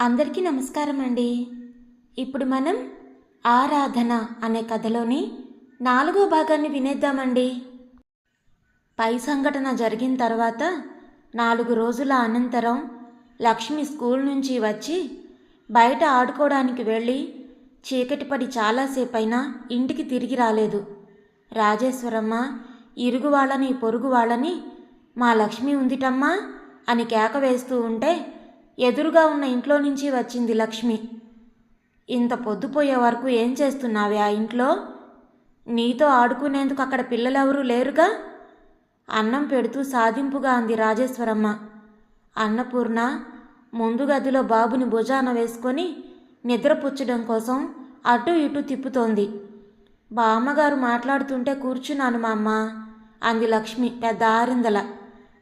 అందరికీ నమస్కారం అండి. ఇప్పుడు మనం ఆరాధన అనే కథలోని నాలుగో భాగాన్ని వినేద్దామండి. పై సంఘటన జరిగిన తర్వాత నాలుగు రోజుల అనంతరం లక్ష్మి స్కూల్ నుంచి వచ్చి బయట ఆడుకోవడానికి వెళ్ళి చీకటి పడి చాలాసేపైనా ఇంటికి తిరిగి రాలేదు. రాజేశ్వరమ్మ ఇరుగు వాళ్ళని పొరుగు వాళ్ళని మా లక్ష్మి ఉందిటమ్మా అని కేక వేస్తూ ఉంటే ఎదురుగా ఉన్న ఇంట్లో నుంచి వచ్చింది లక్ష్మి. ఇంత పొద్దుపోయే వరకు ఏం చేస్తున్నావే ఆ ఇంట్లో? నీతో ఆడుకునేందుకు అక్కడ పిల్లలెవరూ లేరుగా? అన్నం పెడుతూ సాధింపుగా అంది రాజేశ్వరమ్మ. అన్నపూర్ణ ముందు గదిలో బాబుని భుజాన వేసుకొని నిద్రపుచ్చడం కోసం అటు ఇటు తిప్పుతోంది. బామ్మగారు మాట్లాడుతుంటే కూర్చున్నాను మా అమ్మ అంది లక్ష్మి పెద్ద ఆరిందల.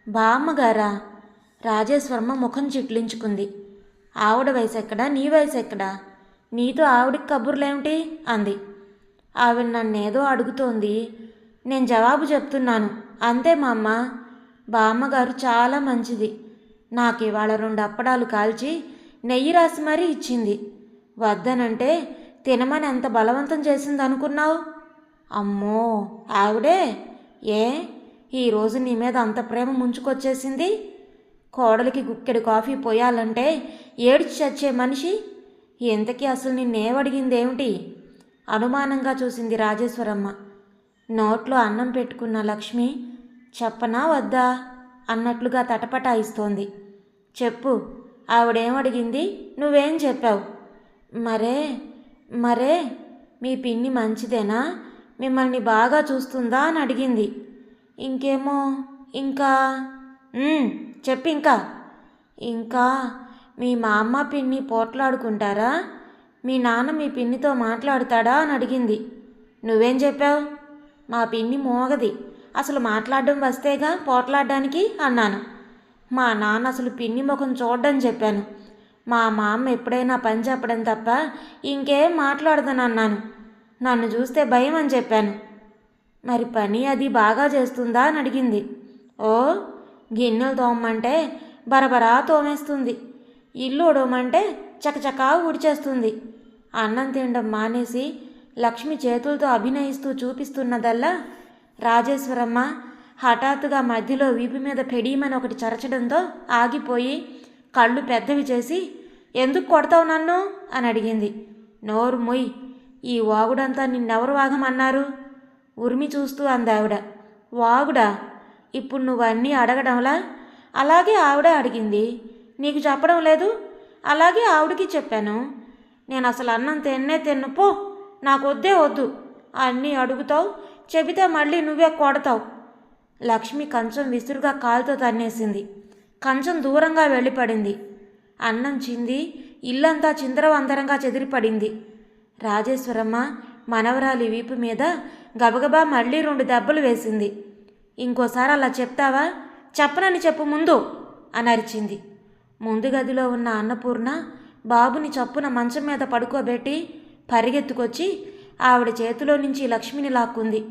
బామ్మగారా రాజేశ్వర్మ ముఖం చిట్లించుకుంది. ఆవిడ వయసు ఎక్కడా నీ వయసు ఎక్కడా నీతో ఆవిడికి కబుర్లేమిటి? అంది. ఆవిడ నన్నేదో అడుగుతోంది. నేను జవాబు చెప్తున్నాను. అంతే మా అమ్మ బామ్మగారు చాలా మంచిది. నాకు ఇవాళ రెండు అప్పడాలు కాల్చి నెయ్యి రాసి మరీ ఇచ్చింది. వద్దనంటే తినమని ఎంత బలవంతం చేసింది అనుకున్నావు అమ్మో! ఆవిడే? ఏ? ఈరోజు నీ మీద అంత ప్రేమ ముంచుకొచ్చేసింది? కోడలికి గుక్కెడు కాఫీ పోయాలంటే ఏడ్చి చచ్చే మనిషి? ఎంతకీ అసలు నిన్నేమడిగిందేమిటి? అనుమానంగా చూసింది రాజేశ్వరమ్మ. నోట్లో అన్నం పెట్టుకున్న లక్ష్మి చెప్పనా వద్దా? అన్నట్లుగా తటపటాయిస్తోంది. చెప్పు ఆవిడేమడిగింది? నువ్వేం చెప్పావు? మరే మరే మీ పిన్ని మంచిదేనా? మిమ్మల్ని బాగా చూస్తుందా? అని అడిగింది. ఇంకేమో ఇంకా చెప్పు ఇంకా. ఇంకా మీ మా అమ్మ పిన్ని పోట్లాడుకుంటారా? మీ నాన్న మీ పిన్నితో మాట్లాడతాడా అని అడిగింది. నువ్వేం చెప్పావు? మా పిన్ని మోగది. అసలు మాట్లాడడం వస్తేగా పోట్లాడడానికి అన్నాను. మా నాన్న అసలు పిన్ని ముఖం చూడడం చెప్పాను. మా మామ ఎప్పుడైనా పని చెప్పడం తప్ప ఇంకేం మాట్లాడదనన్నాను నన్ను చూస్తే భయం అని చెప్పాను. మరి పని అది బాగా చేస్తుందా అని అడిగింది. ఓ గిన్నెలు తోమంటే బరబరా తోమేస్తుంది. ఇల్లు ఉడవమంటే చకచకా ఉడిచేస్తుంది అన్నం తినడం మానేసి లక్ష్మి చేతులతో అభినయిస్తూ చూపిస్తున్నదల్లా రాజేశ్వరమ్మ హఠాత్తుగా మధ్యలో వీపు మీద పెడీమని ఒకటి చరచడంతో ఆగిపోయి కళ్ళు పెద్దవి చేసి ఎందుకు కొడతావు నన్ను? అని అడిగింది. నోరు మొయ్. ఈ వాగుడంతా నిన్నెవరు వాగమన్నారు? ఉరిమి చూస్తూ అందావిడ. వాగుడా? ఇప్పుడు నువ్వు అన్నీ అడగడంలా? అలాగే ఆవిడ అడిగింది. నీకు చెప్పడం లేదు? అలాగే ఆవిడకి చెప్పాను. నేను అసలు అన్నం తిన్నే తిన్ను. పో నాకు వద్దే వద్దు. అన్నీ అడుగుతావు. చెబితే మళ్ళీ నువ్వే కొడతావు. లక్ష్మి కంచం విసురుగా కాలుతో తన్నేసింది. కంచం దూరంగా వెళ్ళిపడింది. అన్నం చింది ఇల్లంతా చిందరవందరంగా చెదిరిపడింది. రాజేశ్వరమ్మ మనవరాలి వీపు మీద గబగబా మళ్ళీ రెండు దెబ్బలు వేసింది. ఇంకోసారి అలా చెప్తావా? చెప్పనని చెప్పు ముందు అని అరిచింది. ముందు గదిలో ఉన్న అన్నపూర్ణ బాబుని చప్పున మంచం మీద పడుకోబెట్టి పరిగెత్తుకొచ్చి ఆవిడ చేతిలో నుంచి లక్ష్మిని లాక్కుంది.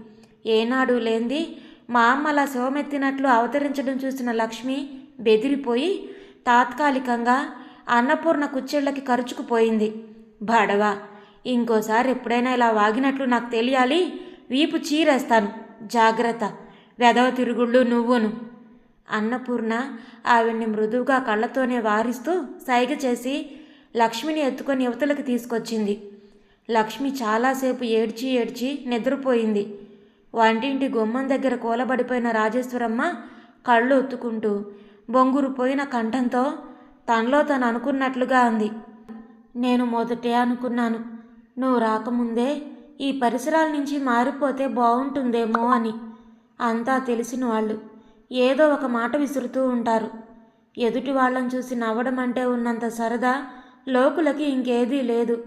ఏనాడు లేంది మా అమ్మ అలా శివమెత్తినట్లు అవతరించడం చూసిన లక్ష్మి బెదిరిపోయి తాత్కాలికంగా అన్నపూర్ణ కుచ్చెళ్ళకి ఖర్చుకుపోయింది బడవా ఇంకోసారి ఎప్పుడైనా ఇలా వాగినట్లు నాకు తెలియాలి వీపు చీరేస్తాను. జాగ్రత్త వెదవ తిరుగుళ్ళు నువ్వును. అన్నపూర్ణ ఆవిడ్ని మృదువుగా కళ్ళతోనే వారిస్తూ సైగ చేసి లక్ష్మిని ఎత్తుకొని యువతలకు తీసుకొచ్చింది. లక్ష్మి చాలాసేపు ఏడ్చి ఏడ్చి నిద్రపోయింది. వంటింటి గుమ్మం దగ్గర కూలబడిపోయిన రాజేశ్వరమ్మ కళ్ళు ఒత్తుకుంటూ బొంగురు పోయిన కంఠంతో తనలో తను అనుకున్నట్లుగా అంది. నేను మొదటే అనుకున్నాను. నువ్వు రాకముందే ఈ పరిసరాల నుంచి మారిపోతే బాగుంటుందేమో అని. అంతా తెలిసిన వాళ్ళు. ఏదో ఒక మాట విసురుతూ ఉంటారు. ఎదుటి వాళ్ళని చూసి నవ్వడం అంటే ఉన్నంత సరదా లోకులకి ఇంకేదీ లేదు.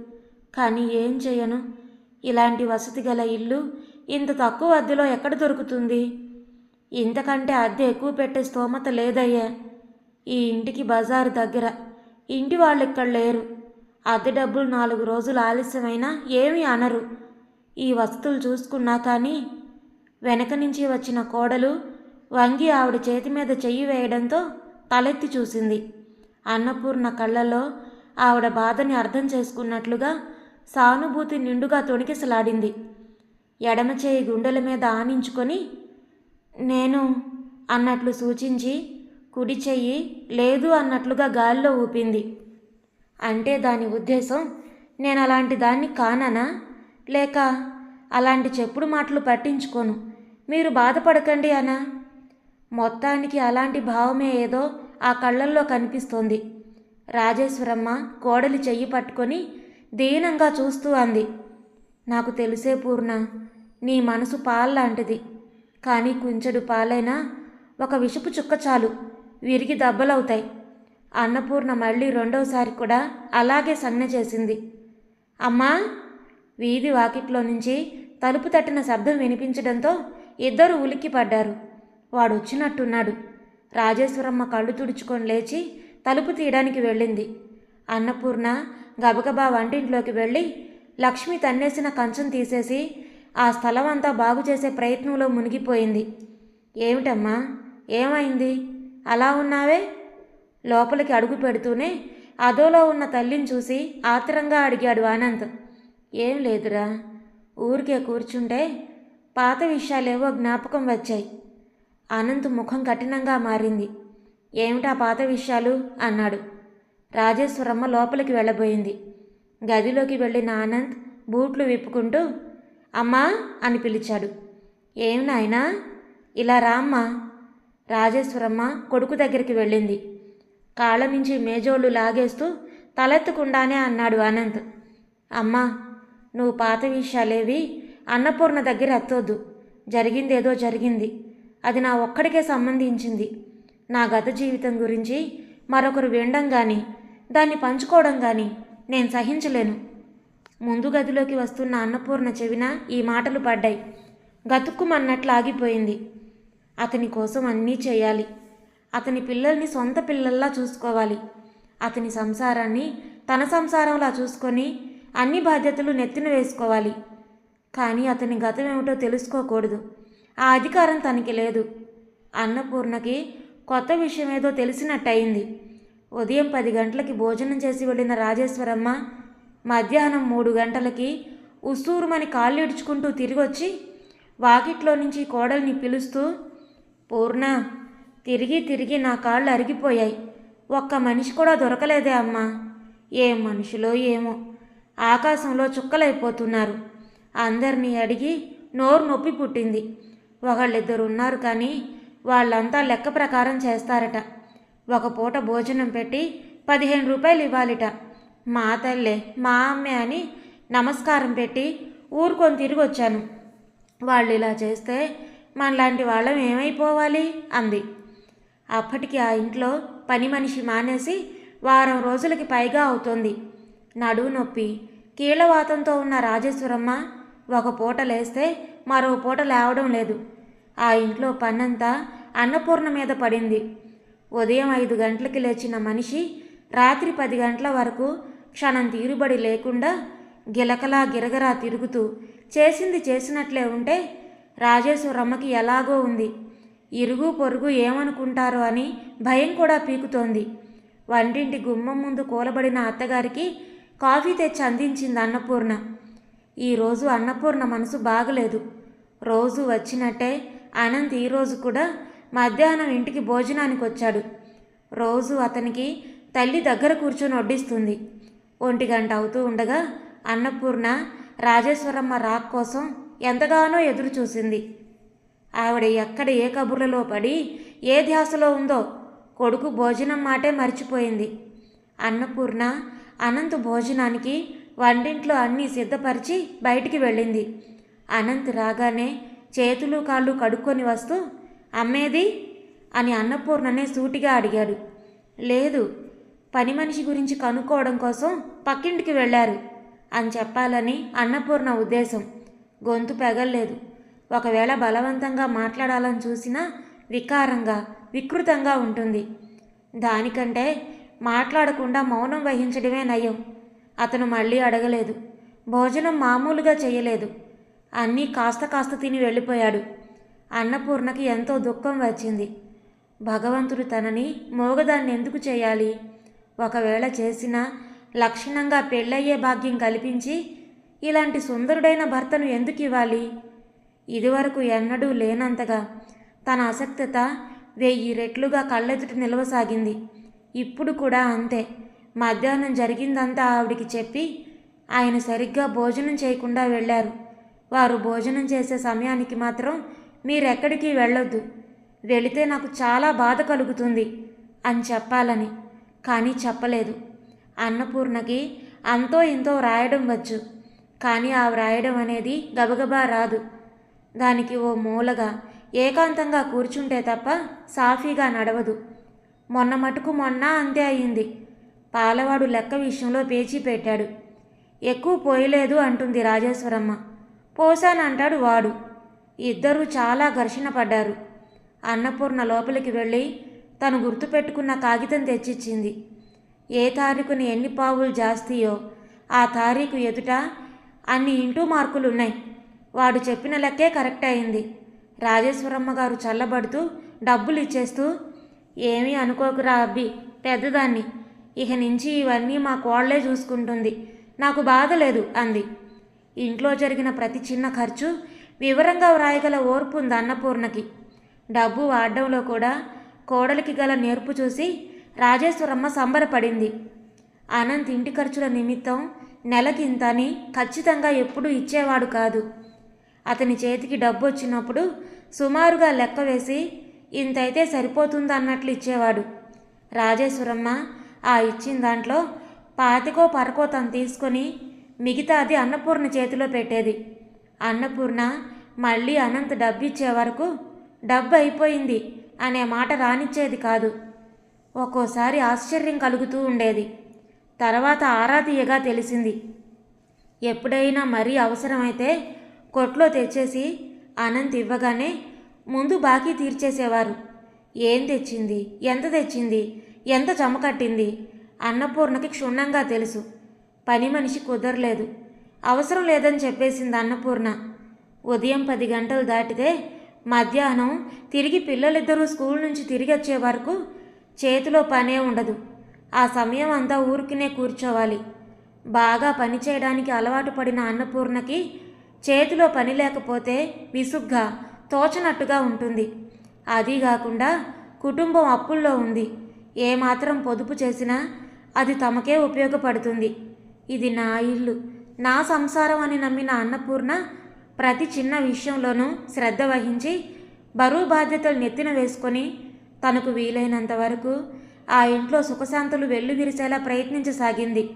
కానీ ఏం చేయను? ఇలాంటి వసతి గల ఇల్లు ఇంత తక్కువ అద్దెలో ఎక్కడ దొరుకుతుంది? ఇంతకంటే అద్దె ఎక్కువ పెట్టే స్తోమత లేదయ్యా. ఈ ఇంటికి బజారు దగ్గర. ఇంటి వాళ్ళు ఇక్కడ లేరు. అద్దె డబ్బులు నాలుగు రోజులు ఆలస్యమైనా ఏమీ అనరు. ఈ వసతులు చూసుకున్నా కానీ వెనక నుంచి వచ్చిన కోడలు వంగి ఆవిడ చేతి మీద చెయ్యి వేయడంతో తలెత్తి చూసింది. అన్నపూర్ణ కళ్ళలో ఆవిడ బాధని అర్థం చేసుకున్నట్లుగా సానుభూతి నిండుగా తొణికిసలాడింది. ఎడమ చేయి గుండెల మీద ఆనించుకొని నేను అన్నట్లు సూచించి కుడి చెయ్యి లేదు అన్నట్లుగా గాలిలో ఊపింది. అంటే దాని ఉద్దేశం నేను అలాంటి దాన్ని కాననా? లేక అలాంటి చెప్పుడు మాటలు పట్టించుకోను. మీరు బాధపడకండి అనా. మొత్తానికి అలాంటి భావమే ఏదో ఆ కళ్ళల్లో కనిపిస్తోంది. రాజేశ్వరమ్మ కోడలి చెయ్యి పట్టుకొని దీనంగా చూస్తూ అంది. నాకు తెలిసే పూర్ణ నీ మనసు పాల్లాంటిది కానీ కుంచెడు పాలైనా ఒక విషపు చుక్క చాలు. విరిగి దెబ్బలవుతాయి. అన్నపూర్ణ మళ్ళీ రెండవసారి కూడా అలాగే సన్న చేసింది. అమ్మా! వీధి వాకిట్లో నుంచి తలుపు తట్టిన శబ్దం వినిపించడంతో ఇద్దరు ఉలిక్కి పడ్డారు. వాడు వచ్చినట్టున్నాడు రాజేశ్వరమ్మ కళ్ళు తుడుచుకొని లేచి తలుపు తీయడానికి వెళ్ళింది. అన్నపూర్ణ గబగబా వంటింట్లోకి వెళ్ళి లక్ష్మి తన్నేసిన కంచం తీసేసి ఆ స్థలం అంతా బాగు చేసే ప్రయత్నంలో మునిగిపోయింది. ఏమిటమ్మా? ఏమైంది? అలా ఉన్నావే? లోపలికి అడుగు పెడుతూనే అదోలో ఉన్న తల్లిని చూసి ఆత్రంగా అడిగాడు ఆనంద్. ఏం లేదురా. ఊరికే కూర్చుంటే పాత విషయాలేవో జ్ఞాపకం వచ్చాయి. అనంత్ ముఖం కఠినంగా మారింది. ఏమిటా పాత విషయాలు? అన్నాడు. రాజేశ్వరమ్మ లోపలికి వెళ్ళబోయింది. గదిలోకి వెళ్ళిన ఆనంద్ బూట్లు విప్పుకుంటూ అమ్మా అని పిలిచాడు. ఏం నాయనా? ఇలా రామ్మా. రాజేశ్వరమ్మ కొడుకు దగ్గరికి వెళ్ళింది. కాళ్ళ నుంచి మేజోళ్ళు లాగేస్తూ తలెత్తకుండానే అన్నాడు అనంత్ అమ్మా నువ్వు పాత విషయాలేవి అన్నపూర్ణ దగ్గర ఎత్తొద్దు జరిగిందేదో జరిగింది. అది నా ఒక్కడికే సంబంధించింది. నా గత జీవితం గురించి మరొకరు వినడం కానీ దాన్ని పంచుకోవడం కానీ నేను సహించలేను. ముందు గదిలోకి వస్తున్న అన్నపూర్ణ చెవిన ఈ మాటలు పడ్డాయి. గతుక్కుమన్నట్లు ఆగిపోయింది. అతని కోసం అన్నీ చేయాలి. అతని పిల్లల్ని సొంత పిల్లల్లా చూసుకోవాలి. అతని సంసారాన్ని తన సంసారంలా చూసుకొని అన్ని బాధ్యతలు నెత్తిన వేసుకోవాలి. కానీ అతని గతం ఏమిటో తెలుసుకోకూడదు. ఆ అధికారం తనకి లేదు. అన్నపూర్ణకి కొత్త విషయం ఏదో తెలిసినట్టయింది. ఉదయం పది గంటలకి భోజనం చేసి వెళ్ళిన రాజేశ్వరమ్మ మధ్యాహ్నం మూడు గంటలకి ఉసూరుమని కాళ్ళు ఇడుచుకుంటూ తిరిగొచ్చి వాకిట్లో నుంచి కోడల్ని పిలుస్తూ పూర్ణ తిరిగి తిరిగి నా కాళ్ళు అరిగిపోయాయి. ఒక్క మనిషి కూడా దొరకలేదే అమ్మా. ఏం మనుషులో ఏమో. ఆకాశంలో చుక్కలైపోతున్నారు. అందరినీ అడిగి నోరు నొప్పి పుట్టింది. ఒకళ్ళిద్దరు ఉన్నారు కానీ వాళ్ళంతా లెక్క ప్రకారం చేస్తారట. ఒక పూట భోజనం పెట్టి పదిహేను రూపాయలు ఇవ్వాలిట. మా తల్లే మా అమ్మే అని నమస్కారం పెట్టి ఊరుకొని తిరిగి వచ్చాను. వాళ్ళు ఇలా చేస్తే మనలాంటి వాళ్ళం ఏమైపోవాలి? అంది. అప్పటికి ఆ ఇంట్లో పని మనిషి మానేసి వారం రోజులకి పైగా అవుతోంది. నడువు నొప్పి కీళ్ళవాతంతో ఉన్న రాజేశ్వరమ్మ ఒక పూట లేస్తే మరో పూట లేవడం లేదు. ఆ ఇంట్లో పన్నంతా అన్నపూర్ణ మీద పడింది. ఉదయం ఐదు గంటలకి లేచిన మనిషి రాత్రి పది గంటల వరకు క్షణం తీరుబడి లేకుండా గిలకలా గిరగరా తిరుగుతూ చేసింది చేసినట్లే ఉంటే రాజేశ్వరమ్మకి ఎలాగో ఉంది. ఇరుగు పొరుగు ఏమనుకుంటారో అని భయం కూడా పీకుతోంది. వంటింటి గుమ్మం ముందు కూలబడిన అత్తగారికి కాఫీ తెచ్చి అందించింది అన్నపూర్ణ. ఈరోజు అన్నపూర్ణ మనసు బాగలేదు. రోజు వచ్చినట్టే అనంత్ ఈరోజు కూడా మధ్యాహ్నం ఇంటికి భోజనానికి వచ్చాడు. రోజు అతనికి తల్లి దగ్గర కూర్చొని వడ్డిస్తుంది. ఒంటి గంట అవుతూ ఉండగా అన్నపూర్ణ రాజేశ్వరమ్మ రాక్ కోసం ఎంతగానో ఎదురు చూసింది. ఆవిడ ఎక్కడ ఏ కబుర్లలో పడి ఏ ధ్యాసలో ఉందో కొడుకు భోజనం మాటే మర్చిపోయింది. అన్నపూర్ణ అనంత్ భోజనానికి వంటింట్లో అన్నీ సిద్ధపరిచి బయటికి వెళ్ళింది. అనంత్ రాగానే చేతులు కాళ్ళు కడుక్కొని వస్తూ అమ్మేది? అని అన్నపూర్ణనే సూటిగా అడిగాడు. లేదు పని మనిషి గురించి కనుక్కోవడం కోసం పక్కింటికి వెళ్ళారు అని చెప్పాలని అన్నపూర్ణ ఉద్దేశం. గొంతు పెగల్లేదు. ఒకవేళ బలవంతంగా మాట్లాడాలని చూసినా వికారంగా వికృతంగా ఉంటుంది. దానికంటే మాట్లాడకుండా మౌనం వహించడమే నయం. అతను మళ్ళీ అడగలేదు. భోజనం మామూలుగా చేయలేదు. అన్నీ కాస్త కాస్త తిని వెళ్ళిపోయాడు. అన్నపూర్ణకి ఎంతో దుఃఖం వచ్చింది. భగవంతుడు తనని మోగదాన్ని ఎందుకు చేయాలి? ఒకవేళ చేసినా లక్షణంగా పెళ్ళయ్యే భాగ్యం కల్పించి ఇలాంటి సుందరుడైన భర్తను ఎందుకు ఇవ్వాలి? ఇదివరకు ఎన్నడూ లేనంతగా తన అసక్తత వెయ్యి రెట్లుగా కళ్ళెదుట నిలవసాగింది. ఇప్పుడు కూడా అంతే. మధ్యాహ్నం జరిగిందంతా ఆవిడికి చెప్పి ఆయన సరిగ్గా భోజనం చేయకుండా వెళ్ళారు. వారు భోజనం చేసే సమయానికి మాత్రం మీరెక్కడికి వెళ్ళొద్దు. వెళితే నాకు చాలా బాధ కలుగుతుంది అని చెప్పాలని కానీ చెప్పలేదు. అన్నపూర్ణకి అంతో ఇంతో వ్రాయడం వచ్చు కానీ ఆ వ్రాయడం అనేది గబగబా రాదు. దానికి ఓ మూలగా ఏకాంతంగా కూర్చుంటే తప్ప సాఫీగా నడవదు. మొన్న మటుకు మొన్న అంతే అయింది. పాలవాడు లెక్క విషయంలో పేచీ పెట్టాడు. ఎక్కువ పోయలేదు అంటుంది రాజేశ్వరమ్మ. పోసానంటాడు వాడు. ఇద్దరూ చాలా ఘర్షణ పడ్డారు. అన్నపూర్ణ లోపలికి వెళ్ళి తను గుర్తుపెట్టుకున్న కాగితం తెచ్చిచ్చింది. ఏ తారీఖుని ఎన్ని పావులు జాస్తియో ఆ తారీఖు ఎదుట అన్ని ఇంటూ మార్కులు ఉన్నాయి వాడు చెప్పిన లెక్కే కరెక్ట్ అయింది. రాజేశ్వరమ్మ గారు చల్లబడుతూ డబ్బులు ఇచ్చేస్తూ ఏమీ అనుకోకురా అబ్బి పెద్దదాన్ని. ఇక నుంచి ఇవన్నీ మా కోళ్ళే చూసుకుంటుంది. నాకు బాధ లేదు అంది. ఇంట్లో జరిగిన ప్రతి చిన్న ఖర్చు వివరంగా వ్రాయగల ఓర్పు ఉంది అన్నపూర్ణకి. డబ్బు వాడడంలో కూడా కోడలికి గల నేర్పు చూసి రాజేశ్వరమ్మ సంబరపడింది. అనంత్ ఇంటి ఖర్చుల నిమిత్తం నెలకింతని ఖచ్చితంగా ఎప్పుడూ ఇచ్చేవాడు కాదు. అతని చేతికి డబ్బు వచ్చినప్పుడు సుమారుగా లెక్క వేసి ఇంతైతే సరిపోతుంది అన్నట్లు ఇచ్చేవాడు. రాజేశ్వరమ్మ ఆ ఇచ్చిన దాంట్లో పాతికో పరకో తను తీసుకొని మిగతాది అన్నపూర్ణ చేతిలో పెట్టేది. అన్నపూర్ణ మళ్ళీ అనంత్ డబ్బు ఇచ్చే వరకు డబ్బు అయిపోయింది అనే మాట రానిచ్చేది కాదు. ఒక్కోసారి ఆశ్చర్యం కలుగుతూ ఉండేది. తర్వాత ఆరాతీయగా తెలిసింది. ఎప్పుడైనా మరీ అవసరమైతే కొట్లో తెచ్చేసి అనంత్ ఇవ్వగానే ముందు బాకీ తీర్చేసేవారు. ఏం తెచ్చింది? ఎంత తెచ్చింది? ఎంత జమకట్టింది అన్నపూర్ణకి క్షుణ్ణంగా తెలుసు. పని మనిషి కుదరలేదు. అవసరం లేదని చెప్పేసింది అన్నపూర్ణ. ఉదయం పది గంటలు దాటితే మధ్యాహ్నం తిరిగి పిల్లలిద్దరూ స్కూల్ నుంచి తిరిగి వచ్చే వరకు చేతిలో పనే ఉండదు. ఆ సమయం అంతా ఊరికినే కూర్చోవాలి. బాగా పని చేయడానికి అలవాటు పడిన అన్నపూర్ణకి చేతిలో పని లేకపోతే విసుగ్గా తోచనట్టుగా ఉంటుంది. అది కాకుండా కుటుంబం అప్పుల్లో ఉంది. ఏమాత్రం పొదుపు చేసినా అది తమకే ఉపయోగపడుతుంది. ఇది నా ఇల్లు. నా సంసారం అని నమ్మిన అన్నపూర్ణ ప్రతి చిన్న విషయంలోనూ శ్రద్ధ వహించి బరువు బాధ్యతలు నెత్తిన వేసుకొని తనకు వీలైనంత వరకు ఆ ఇంట్లో సుఖశాంతులు వెల్లువిరిసేలా ప్రయత్నించసాగింది.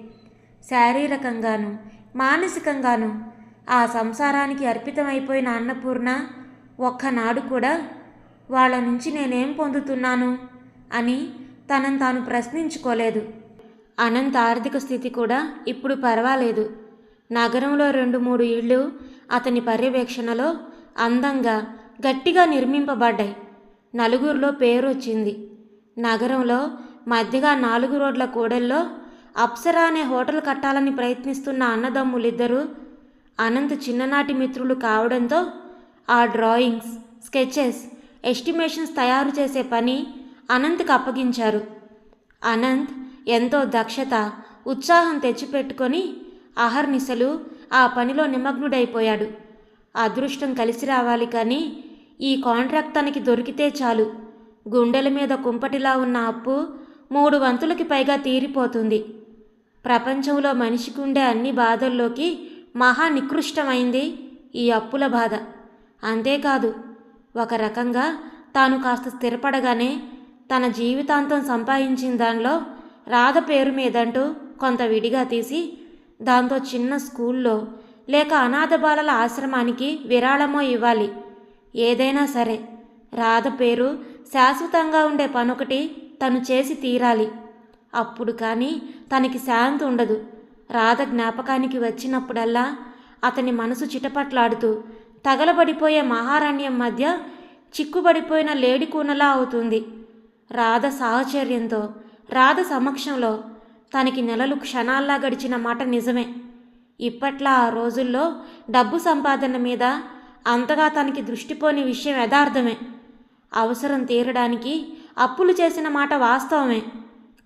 శారీరకంగాను మానసికంగాను ఆ సంసారానికి అర్పితమైపోయిన అన్నపూర్ణ ఒక్కనాడు కూడా వాళ్ళ నుంచి నేనేం పొందుతున్నాను? అని తనను తాను ప్రశ్నించుకోలేదు. అనంత ఆర్థిక స్థితి కూడా ఇప్పుడు పర్వాలేదు. నగరంలో రెండు మూడు ఇళ్ళు అతని పర్యవేక్షణలో అందంగా గట్టిగా నిర్మింపబడ్డాయి. నలుగురిలో పేరు వచ్చింది నగరంలో మధ్యగా నాలుగు రోడ్ల కూడల్లో అప్సరా అనే హోటల్ కట్టాలని ప్రయత్నిస్తున్న అన్నదమ్ములిద్దరూ అనంత్ చిన్ననాటి మిత్రులు కావడంతో ఆ డ్రాయింగ్స్ స్కెచెస్ ఎస్టిమేషన్స్ తయారు చేసే పని అనంత్కి అప్పగించారు. అనంత్ ఎంతో దక్షత ఉత్సాహం తెచ్చిపెట్టుకొని అహర్నిశలు ఆ పనిలో నిమగ్నుడైపోయాడు. అదృష్టం కలిసి రావాలి కానీ ఈ కాంట్రాక్ట్ తనకి దొరికితే చాలు. గుండెల మీద కుంపటిలా ఉన్న అప్పు మూడు వంతులకి పైగా తీరిపోతుంది. ప్రపంచంలో మనిషికి ఉండే అన్ని బాధల్లోకి మహా నికృష్టమైంది ఈ అప్పుల బాధ. అంతేకాదు ఒక రకంగా తాను కాస్త స్థిరపడగానే తన జీవితాంతం సంపాదించిన దానిలో రాధ పేరు మీదంటూ కొంత విడిగా తీసి దాంతో చిన్న స్కూల్లో లేక అనాథ బాలల ఆశ్రమానికి విరాళమో ఇవ్వాలి. ఏదైనా సరే రాధ పేరు శాశ్వతంగా ఉండే పనొకటి తను చేసి తీరాలి. అప్పుడు కానీ తనకి శాంతి ఉండదు. రాధ జ్ఞాపకానికి వచ్చినప్పుడల్లా అతని మనసు చిటపట్లాడుతూ తగలబడిపోయే మహారణ్యం మధ్య చిక్కుబడిపోయిన లేడి కూనలా అవుతుంది. రాధ సాహచర్యంతో రాధ సమక్షంలో తనకి నెలలు క్షణాల్లా గడిచిన మాట నిజమే. ఇప్పట్లా ఆ రోజుల్లో డబ్బు సంపాదన మీద అంతగా తనకి దృష్టిపోని విషయం యథార్థమే. అవసరం తీరడానికి అప్పులు చేసిన మాట వాస్తవమే.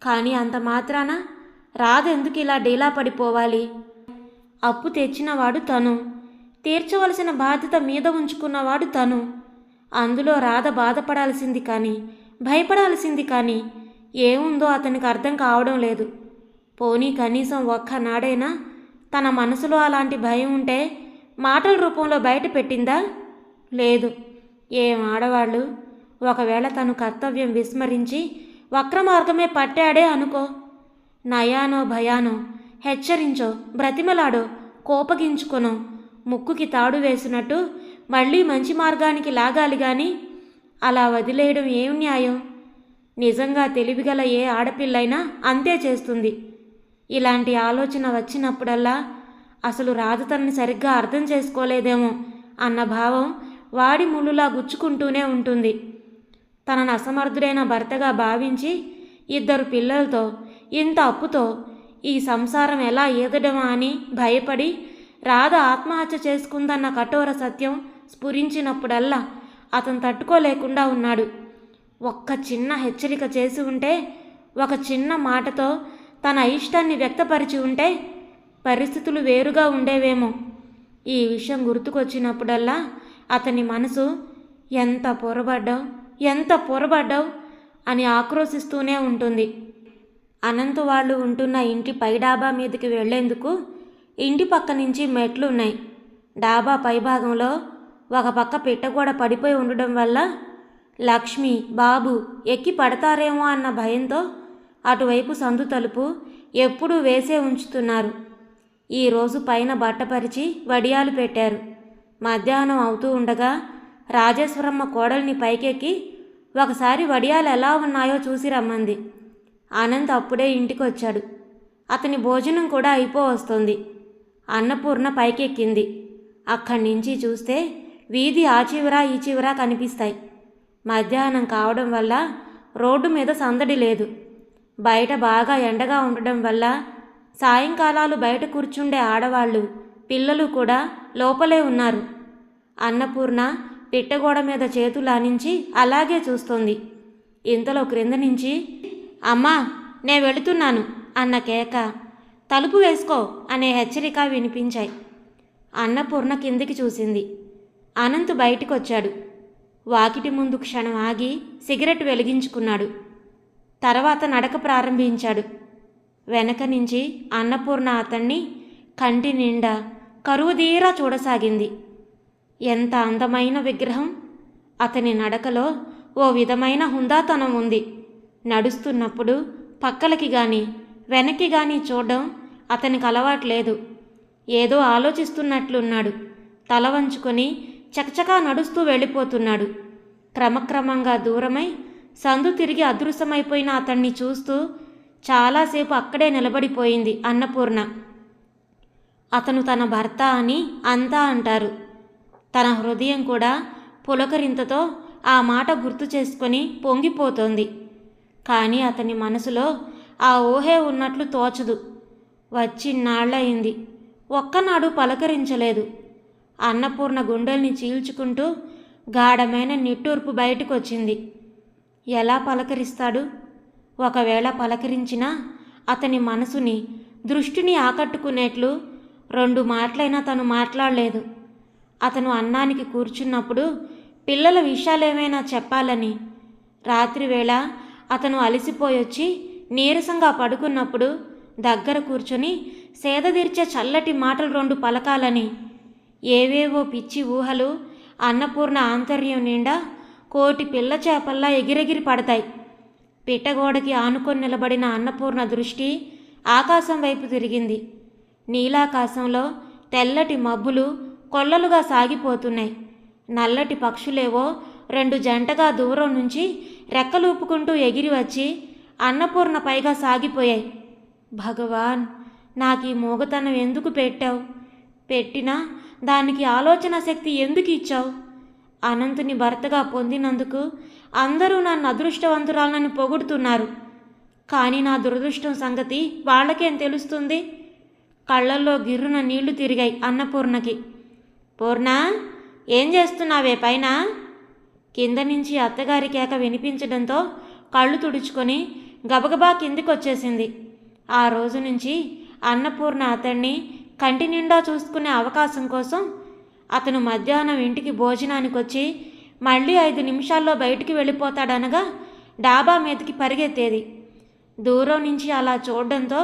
కానీ అంత మాత్రాన రాదెందుకు ఇలా డీలా పడిపోవాలి? అప్పు తెచ్చినవాడు తను. తీర్చవలసిన బాధ్యత మీద ఉంచుకున్నవాడు తను. అందులో రాధ బాధపడాల్సింది కానీ భయపడాల్సింది కానీ ఏముందో అతనికి అర్థం కావడం లేదు. పోనీ కనీసం ఒక్క నాడైనా తన మనసులో అలాంటి భయం ఉంటే మాటల రూపంలో బయట పెట్టిందా? లేదు. ఏం ఆడవాళ్ళు? ఒకవేళ తను కర్తవ్యం విస్మరించి వక్ర మార్గమే పట్టాడే అనుకో. నయానో భయానో హెచ్చరించో బ్రతిమలాడో కోపగించుకొనో ముక్కుకి తాడు వేసినట్టు మళ్ళీ మంచి మార్గానికి లాగాలి కానీ అలా వదిలేయడం ఏం న్యాయం? నిజంగా తెలివిగల ఏ ఆడపిల్లైనా అంతే చేస్తుంది. ఇలాంటి ఆలోచన వచ్చినప్పుడల్లా అసలు రాజు తనని సరిగ్గా అర్థం చేసుకోలేదేమో అన్న భావం వాడి ముళ్ళులా గుచ్చుకుంటూనే ఉంటుంది. తనను అసమర్థుడైన భర్తగా భావించి ఇద్దరు పిల్లలతో ఇంత అప్పుతో ఈ సంసారం ఎలా ఈదడమా అని భయపడి రాధ ఆత్మహత్య చేసుకుందన్న కఠోర సత్యం స్ఫురించినప్పుడల్లా అతను తట్టుకోలేకుండా ఉన్నాడు. ఒక్క చిన్న హెచ్చరిక చేసి ఉంటే ఒక చిన్న మాటతో తన ఇష్టాన్ని వ్యక్తపరిచి ఉంటే పరిస్థితులు వేరుగా ఉండేవేమో. ఈ విషయం గుర్తుకొచ్చినప్పుడల్లా అతని మనసు ఎంత పొరబడ్డావు ఎంత పొరబడ్డావు అని ఆక్రోశిస్తూనే ఉంటుంది. అనంత్ వాళ్ళు ఉంటున్న ఇంటి పై డాబా మీదకి వెళ్ళేందుకు ఇంటి పక్క నుంచి మెట్లు ఉన్నాయి డాబా పైభాగంలో ఒక పక్క పిట్టగోడ పడిపోయి ఉండడం వల్ల లక్ష్మి బాబు ఎక్కి పడతారేమో అన్న భయంతో అటువైపు సందు తలుపు ఎప్పుడూ వేసే ఉంచుతున్నారు. ఈరోజు పైన బట్టపరిచి వడియాలు పెట్టారు. మధ్యాహ్నం అవుతూ ఉండగా రాజేశ్వరమ్మ కోడల్ని పైకెక్కి ఒకసారి వడియాలు ఎలా ఉన్నాయో చూసి రమ్మంది. అనంత్ అప్పుడే ఇంటికొచ్చాడు. అతని భోజనం కూడా అయిపో వస్తుంది అన్నపూర్ణ పైకెక్కింది. అక్కడి నుంచి చూస్తే వీధి ఆ చివర ఈ చివర కనిపిస్తాయి. మధ్యాహ్నం కావడం వల్ల రోడ్డు మీద సందడి లేదు. బయట బాగా ఎండగా ఉండడం వల్ల సాయంకాలాలు బయట కూర్చుండే ఆడవాళ్ళు పిల్లలు కూడా లోపలే ఉన్నారు. అన్నపూర్ణ పిట్టగోడ మీద చేతులు ఆనించి అలాగే చూస్తోంది. ఇంతలో క్రింద నుంచి అమ్మా నే వెళుతున్నాను అన్న కేక తలుపు వేసుకో అనే హెచ్చరిక వినిపించాయి. అన్నపూర్ణ కిందికి చూసింది. అనంత్ బయటికొచ్చాడు. వాకిటి ముందు క్షణం ఆగి సిగరెట్ వెలిగించుకున్నాడు. తర్వాత నడక ప్రారంభించాడు. వెనక నుంచి అన్నపూర్ణ అతన్ని కంటి నిండా కరువుదీరా చూడసాగింది. ఎంత అందమైన విగ్రహం! అతని నడకలో ఓ విధమైన హుందాతనం ఉంది. నడుస్తున్నప్పుడు పక్కలకి గాని వెనక్కి గాని చూడడం అతనికి అలవాట్లేదు. ఏదో ఆలోచిస్తున్నట్లున్నాడు. తల వంచుకొని చకచకా నడుస్తూ వెళ్ళిపోతున్నాడు. క్రమక్రమంగా దూరమై సందు తిరిగి అదృశ్యమైపోయిన అతన్ని చూస్తూ చాలాసేపు అక్కడే నిలబడిపోయింది అన్నపూర్ణ. అతను తన భర్త అని అంతా అంటారు. తన హృదయం కూడా పులకరింతతో ఆ మాట గుర్తు చేసుకొని పొంగిపోతోంది. కానీ అతని మనసులో ఆ ఊహే ఉన్నట్లు తోచదు. వచ్చిన్నాళ్ళయింది. ఒక్కనాడు పలకరించలేదు. అన్నపూర్ణ గుండెల్ని చీల్చుకుంటూ గాఢమైన నిట్టూర్పు బయటకు వచ్చింది ఎలా పలకరిస్తాడు? ఒకవేళ పలకరించినా అతని మనసుని దృష్టిని ఆకట్టుకునేట్లు రెండు మాటలైనా తను మాట్లాడలేదు. అతను అన్నానికి కూర్చున్నప్పుడు పిల్లల విషయాలేమైనా చెప్పాలని. రాత్రివేళ అతను అలసిపోయొచ్చి నీరసంగా పడుకున్నప్పుడు దగ్గర కూర్చొని సేదదీర్చే చల్లటి మాటలు రెండు పలకాలని. ఏవేవో పిచ్చి ఊహలు అన్నపూర్ణ ఆంతర్యం నిండా కోటి పిల్ల చేపల్లా ఎగిరెగిరి పడతాయి. పిట్టగోడకి ఆనుకొని నిలబడిన అన్నపూర్ణ దృష్టి ఆకాశం వైపు తిరిగింది. నీలాకాశంలో తెల్లటి మబ్బులు కొల్లలుగా సాగిపోతున్నాయి. నల్లటి పక్షులేవో రెండు జంటగా దూరం నుంచి రెక్కలూపుకుంటూ ఎగిరి వచ్చి అన్నపూర్ణ పైగా సాగిపోయాయి. భగవాన్ నాకు ఈ మూగతనం ఎందుకు పెట్టావు? పెట్టినా దానికి ఆలోచన శక్తి ఎందుకు ఇచ్చావు? అనంతుని భర్తగా పొందినందుకు అందరూ నన్ను అదృష్టవంతురాలని పొగుడుతున్నారు. కానీ నా దురదృష్టం సంగతి వాళ్ళకేం తెలుస్తుంది? కళ్ళల్లో గిర్రున నీళ్ళు తిరిగాయి అన్నపూర్ణకి. పూర్ణ ఏం చేస్తున్నావే పైన? కింద నుంచి అత్తగారి కేక వినిపించడంతో కళ్ళు తుడుచుకొని గబగబా కిందికొచ్చేసింది. ఆ రోజు నుంచి అన్నపూర్ణ అతన్ని కంటి నిండా చూసుకునే అవకాశం కోసం అతను మధ్యాహ్నం ఇంటికి భోజనానికి వచ్చి మళ్ళీ ఐదు నిమిషాల్లో బయటికి వెళ్ళిపోతాడనగా డాబా మీదకి పరిగెత్తేది. దూరం నుంచి అలా చూడడంతో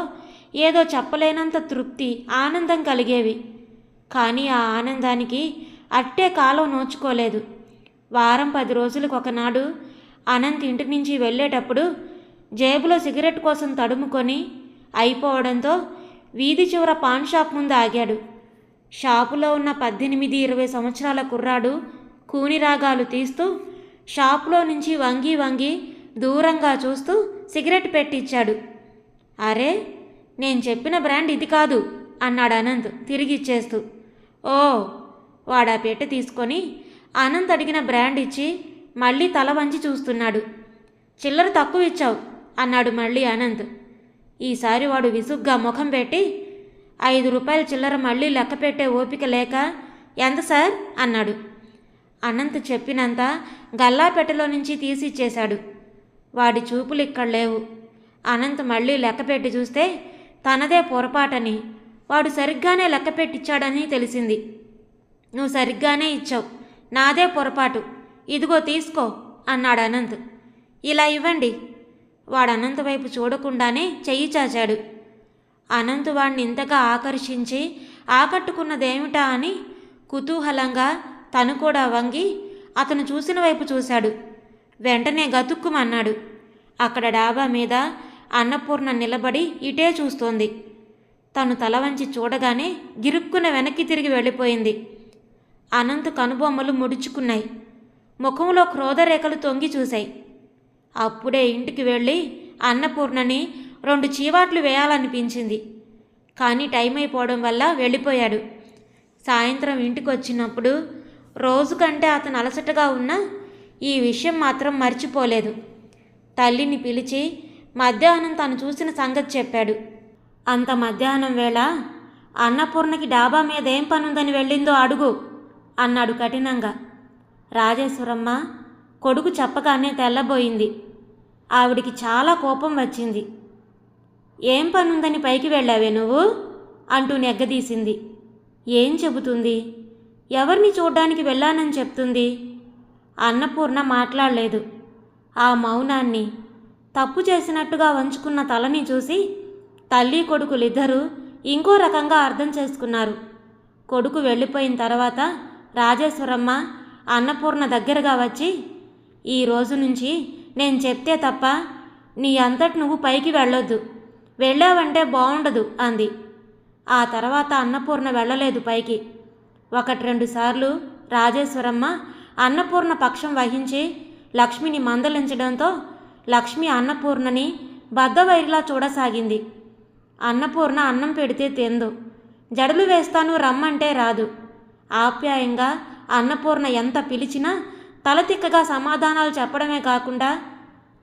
ఏదో చెప్పలేనంత తృప్తి ఆనందం కలిగేవి. కానీ ఆ ఆనందానికి అట్టే కాలం నోచుకోలేదు. వారం పది రోజులకు ఒకనాడు అనంత్ ఇంటి నుంచి వెళ్ళేటప్పుడు జేబులో సిగరెట్ కోసం తడుముకొని అయిపోవడంతో వీధి చివర పాన్ షాప్ ముందు ఆగాడు. షాపులో ఉన్న పద్దెనిమిది ఇరవై సంవత్సరాల కుర్రాడు కూని రాగాలు తీస్తూ షాపులో నుంచి వంగి వంగి దూరంగా చూస్తూ సిగరెట్ పెట్టిచ్చాడు. అరే నేను చెప్పిన బ్రాండ్ ఇది కాదు అన్నాడు అనంత్ తిరిగి ఇచ్చేస్తూ. ఓ వాడా పెట్టె తీసుకొని అనంత్ అడిగిన బ్రాండ్ ఇచ్చి మళ్ళీ తల వంచి చూస్తున్నాడు. చిల్లర తక్కువ ఇచ్చావు అన్నాడు మళ్ళీ అనంత్. ఈసారి వాడు విసుగ్గా ముఖం పెట్టి ఐదు రూపాయల చిల్లర మళ్ళీ లెక్క పెట్టే ఓపిక లేక ఎంత సార్? అన్నాడు. అనంత్ చెప్పినంత గల్లాపెట్టెలో నుంచి తీసి ఇచ్చేశాడు వాడి చూపులు ఇక్కడ లేవు. అనంత్ మళ్ళీ లెక్క పెట్టి చూస్తే తనదే పొరపాటని వాడు సరిగ్గానే లెక్క పెట్టిచ్చాడని తెలిసింది. నువ్వు సరిగ్గానే ఇచ్చావు. నాదే పొరపాటు. ఇదిగో తీసుకో అన్నాడు అనంత్. ఇలా ఇవ్వండి. వాడు అనంత వైపు చూడకుండానే చెయ్యి చాచాడు. అనంత్ వాడిని ఇంతగా ఆకర్షించి ఆకట్టుకున్నదేమిటా అని కుతూహలంగా తను కూడా వంగి అతను చూసిన వైపు చూశాడు. వెంటనే గతుక్కుమన్నాడు. అక్కడ డాబా మీద అన్నపూర్ణ నిలబడి ఇటే చూస్తోంది. తను తల వంచి చూడగానే గిరుక్కున వెనక్కి తిరిగి వెళ్ళిపోయింది. అనంత్ కనుబొమ్మలు ముడుచుకున్నాయి. ముఖంలో క్రోధరేఖలు తొంగి చూశాయి. అప్పుడే ఇంటికి వెళ్ళి అన్నపూర్ణని రెండు చీవాట్లు వేయాలనిపించింది. కానీ టైం అయిపోవడం వల్ల వెళ్ళిపోయాడు. సాయంత్రం ఇంటికి వచ్చినప్పుడు రోజు కంటే అతను అలసటగా ఉన్నా ఈ విషయం మాత్రం మర్చిపోలేదు. తల్లిని పిలిచి మధ్యాహ్నం తను చూసిన సంగతి చెప్పాడు. అంత మధ్యాహ్నం వేళ అన్నపూర్ణకి డాబా మీద ఏం పనుందని వెళ్ళిందో అడుగు అన్నాడు కఠినంగా. రాజేశ్వరమ్మ కొడుకు చెప్పగానే తెల్లబోయింది. ఆవిడికి చాలా కోపం వచ్చింది. ఏం పనుందని పైకి వెళ్ళావే నువ్వు? అంటూ నెగ్గదీసింది. ఏం చెబుతుంది? ఎవరిని చూడ్డానికి వెళ్ళానని చెప్తుంది? అన్నపూర్ణ మాట్లాడలేదు. ఆ మౌనాన్ని తప్పు చేసినట్టుగా వంచుకున్న తలని చూసి తల్లి కొడుకులిద్దరూ ఇంకో రకంగా అర్థం చేసుకున్నారు. కొడుకు వెళ్ళిపోయిన తర్వాత రాజేశ్వరమ్మ అన్నపూర్ణ దగ్గరగా వచ్చి ఈ రోజు నుంచి నేను చెప్తే తప్ప నీ అంతటి నువ్వు పైకి వెళ్ళొద్దు. వెళ్ళావంటే బాగుండదు అంది. ఆ తర్వాత అన్నపూర్ణ వెళ్ళలేదు పైకి. ఒకటి రెండు సార్లు రాజేశ్వరమ్మ అన్నపూర్ణ పక్షం వహించి లక్ష్మిని మందలించడంతో లక్ష్మి అన్నపూర్ణని బద్దవైరిలా చూడసాగింది. అన్నపూర్ణ అన్నం పెడితే తిందు. జడలు వేస్తాను రమ్మంటే రాదు. ఆప్యాయంగా అన్నపూర్ణ ఎంత పిలిచినా తలతిక్కగా సమాధానాలు చెప్పడమే కాకుండా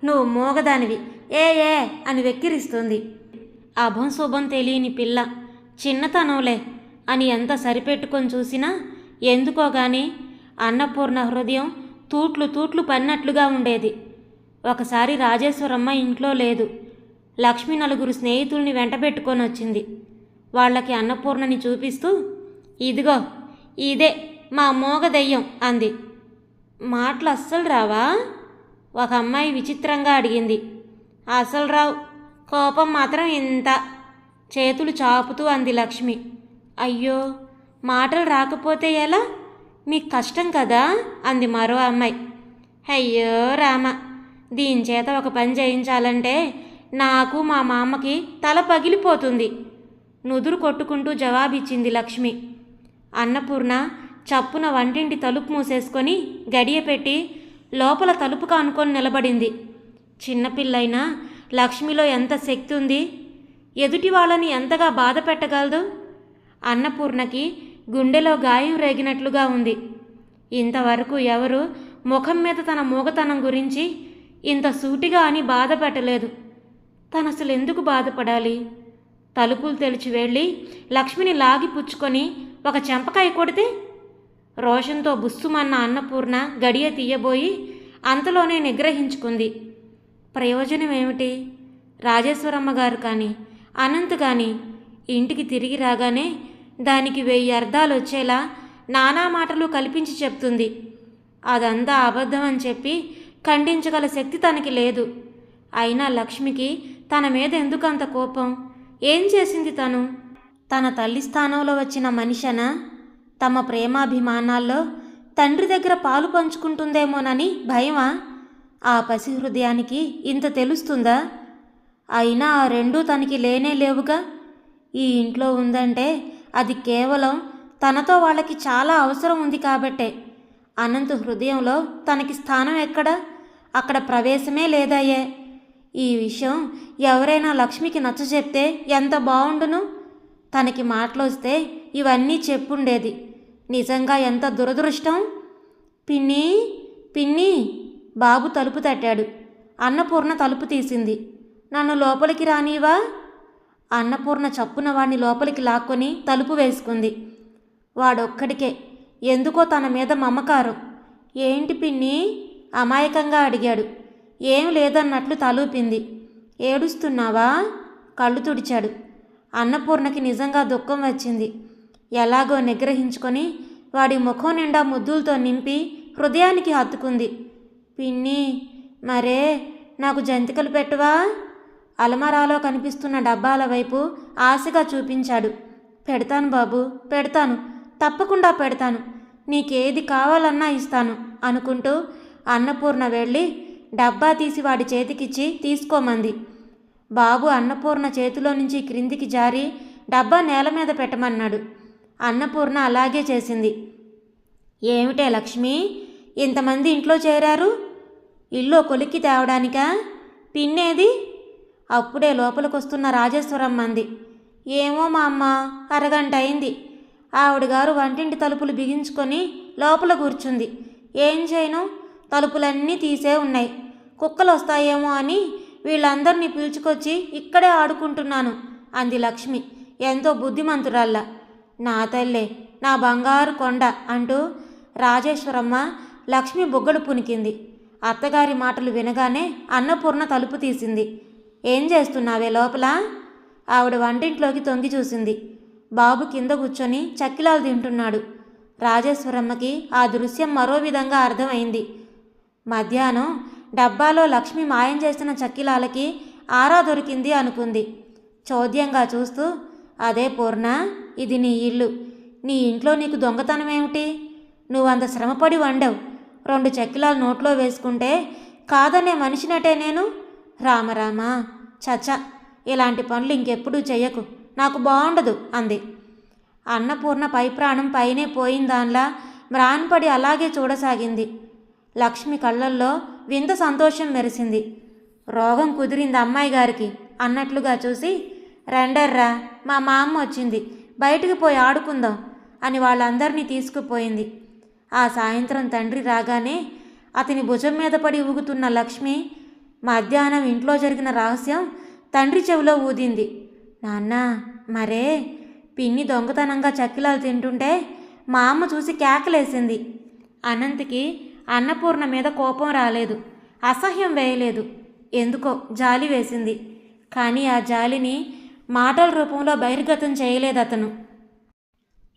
నువ్వు మోగదానివి ఏ ఏ అని వెక్కిరిస్తుంది. అభం శుభం తెలియని పిల్ల చిన్నతనంలే అని ఎంత సరిపెట్టుకొని చూసినా ఎందుకోగాని అన్నపూర్ణ హృదయం తూట్లు తూట్లు పన్నట్లుగా ఉండేది. ఒకసారి రాజేశ్వరమ్మ ఇంట్లో లేదు. లక్ష్మి నలుగురు స్నేహితుల్ని వెంటబెట్టుకొని వచ్చింది. వాళ్ళకి అన్నపూర్ణని చూపిస్తూ ఇదిగో ఇదే మా మోగ దెయ్యం అంది. మాటలు అస్సలు రావా? ఒక అమ్మాయి విచిత్రంగా అడిగింది. అసలు రావు కోపం మాత్రం ఇంత. చేతులు చాపుతూ అంది లక్ష్మి. అయ్యో మాటలు రాకపోతే ఎలా? మీకు కష్టం కదా? అంది మరో అమ్మాయి. అయ్యో రామ దీని చేత ఒక పని చేయించాలంటే నాకు మా మామకి తల పగిలిపోతుంది. నుదురు కొట్టుకుంటూ జవాబిచ్చింది లక్ష్మి. అన్నపూర్ణ చప్పున వంటింటి తలుపు మూసేసుకొని గడియ పెట్టి లోపల తలుపు కానుకొని నిలబడింది. చిన్నపిల్లైనా లక్ష్మిలో ఎంత శక్తి ఉంది ఎదుటి వాళ్ళని ఎంతగా బాధ పెట్టగలదు? అన్నపూర్ణకి గుండెలో గాయం రేగినట్లుగా ఉంది. ఇంతవరకు ఎవరు ముఖం మీద తన మూగతనం గురించి ఇంత సూటిగా అని బాధ పెట్టలేదు. తను అసలు ఎందుకు బాధపడాలి? తలుపులు తెరిచి వెళ్ళి లక్ష్మిని లాగి పుచ్చుకొని ఒక చెంపకాయ కొడితే రోషంతో బుస్సుమన్న అన్నపూర్ణ గడియ తీయబోయి అంతలోనే నిగ్రహించుకుంది. ప్రయోజనం ఏమిటి రాజేశ్వరమ్మ గారు కానీ అనంత్ కానీ ఇంటికి తిరిగి రాగానే దానికి వెయ్యి అర్థాలు వచ్చేలా నానా మాటలు కల్పించి చెప్తుంది. అదంతా అబద్ధం అని చెప్పి ఖండించగల శక్తి తనకి లేదు. అయినా లక్ష్మికి తన మీద ఎందుకంత కోపం? ఏం చేసింది తను? తన తల్లి స్థానంలో వచ్చిన మనిషనా? తమ ప్రేమాభిమానాల్లో తండ్రి దగ్గర పాలు పంచుకుంటుందేమోనని భయమా? ఆ పసి హృదయానికి ఇంత తెలుస్తుందా? అయినా ఆ రెండూ తనకి లేనే లేవుగా? ఈ ఇంట్లో ఉందంటే అది కేవలం తనతో వాళ్ళకి చాలా అవసరం ఉంది కాబట్టే. అనంత హృదయంలో తనకి స్థానం ఎక్కడ? అక్కడ ప్రవేశమే లేదయ్యే. ఈ విషయం ఎవరైనా లక్ష్మికి నచ్చ చెప్తే ఎంత బాగుండును తనకి మాటలొస్తే ఇవన్నీ చెప్పుండేది. నిజంగా ఎంత దురదృష్టం? పిన్ని పిన్ని బాబు తలుపు తట్టాడు. అన్నపూర్ణ తలుపు తీసింది. నన్ను లోపలికి రానివా అన్నపూర్ణ చప్పున వాడిని లోపలికి లాక్కొని తలుపు వేసుకుంది. వాడొక్కడికే. ఎందుకో తన మీద మమకారం. ఏంటి పిన్ని? అమాయకంగా అడిగాడు. ఏం లేదన్నట్లు తలూపింది. ఏడుస్తున్నావా? కళ్ళు తుడిచాడు. అన్నపూర్ణకి నిజంగా దుఃఖం వచ్చింది. ఎలాగో నిగ్రహించుకొని వాడి ముఖం నిండా ముద్దులతో నింపి హృదయానికి హత్తుకుంది. పిన్ని మరే నాకు జంతికలు పెట్టవా? అలమరాలో కనిపిస్తున్న డబ్బాల వైపు ఆశగా చూపించాడు. పెడతాను బాబు పెడతాను. తప్పకుండా పెడతాను. నీకేది కావాలన్నా ఇస్తాను అనుకుంటూ అన్నపూర్ణ వెళ్ళి డబ్బా తీసి వాడి చేతికిచ్చి తీసుకోమంది. బాబు అన్నపూర్ణ చేతిలో నుంచి క్రిందికి జారి డబ్బా నేల మీద పెట్టమన్నాడు. అన్నపూర్ణ అలాగే చేసింది. ఏమిటే లక్ష్మి? ఇంతమంది ఇంట్లో చేరారు? ఇల్లు కొలిక్కి తేవడానికా? పిన్నేది? అప్పుడే లోపలికొస్తున్న రాజేశ్వరమ్మ అంది. ఏమో మా అమ్మ అరగంట అయింది. ఆవిడ గారు వంటింటి తలుపులు బిగించుకొని లోపల కూర్చుంది. ఏం చేయను? తలుపులన్నీ తీసే ఉన్నాయి. కుక్కలు వస్తాయేమో అని వీళ్ళందరినీ పిలుచుకొచ్చి ఇక్కడే ఆడుకుంటున్నాను అంది లక్ష్మి. ఎంతో బుద్ధిమంతురాల్లా. నా తల్లే నా బంగారు కొండ అంటూ రాజేశ్వరమ్మ లక్ష్మి బుగ్గలు పునికింది. అత్తగారి మాటలు వినగానే అన్నపూర్ణ తలుపు తీసింది. ఏం చేస్తున్నావే లోపల? ఆవిడ వంటింట్లోకి తొంగి చూసింది. బాబు కింద కూర్చొని చక్కిలాలు తింటున్నాడు. రాజేశ్వరమ్మకి ఆ దృశ్యం మరో విధంగా అర్థమైంది. మధ్యాహ్నం డబ్బాలో లక్ష్మి మాయం చేసిన చక్కిలాలకి ఆరా దొరికింది అనుకుంది. చోద్యంగా చూస్తూ అదే పూర్ణ ఇది నీ ఇల్లు. నీ ఇంట్లో నీకు దొంగతనం ఏమిటి? నువ్వంత శ్రమపడి వండవు. రెండు చక్కిలాలు నోట్లో వేసుకుంటే కాదనే మనిషినటే నేను. రామరామా చచ ఇలాంటి పనులు ఇంకెప్పుడూ చెయ్యకు. నాకు బాగుండదు అంది. అన్నపూర్ణ పై ప్రాణం పైనే పోయిందాన్లా మ్రాన్పడి అలాగే చూడసాగింది. లక్ష్మి కళ్ళల్లో వింత సంతోషం మెరిసింది. రోగం కుదిరింది అమ్మాయి గారికి అన్నట్లుగా చూసి రెండర్రా మా మా అమ్మ వచ్చింది. బయటికి పోయి ఆడుకుందాం అని వాళ్ళందరినీ తీసుకుపోయింది. ఆ సాయంత్రం తండ్రి రాగానే అతని భుజం మీద పడి ఊగుతున్న లక్ష్మి మధ్యాహ్నం ఇంట్లో జరిగిన రహస్యం తండ్రి చెవిలో ఊదింది. నాన్న మరే పిన్ని దొంగతనంగా చక్కిలాలు తింటుంటే మా అమ్మ చూసి కేకలేసింది. అనంత్కి అన్నపూర్ణ మీద కోపం రాలేదు. అసహ్యం వేయలేదు. ఎందుకో జాలి వేసింది. కానీ ఆ జాలిని మాటల రూపంలో బహిర్గతం చేయలేదు అతను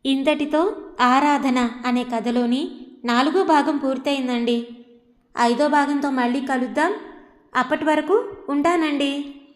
ఇంతటితో ఆరాధన అనే కథలోని నాలుగో భాగం పూర్తయిందండి. ఐదో భాగంతో మళ్ళీ కలుద్దాం. అప్పటి వరకు ఉంటానండి.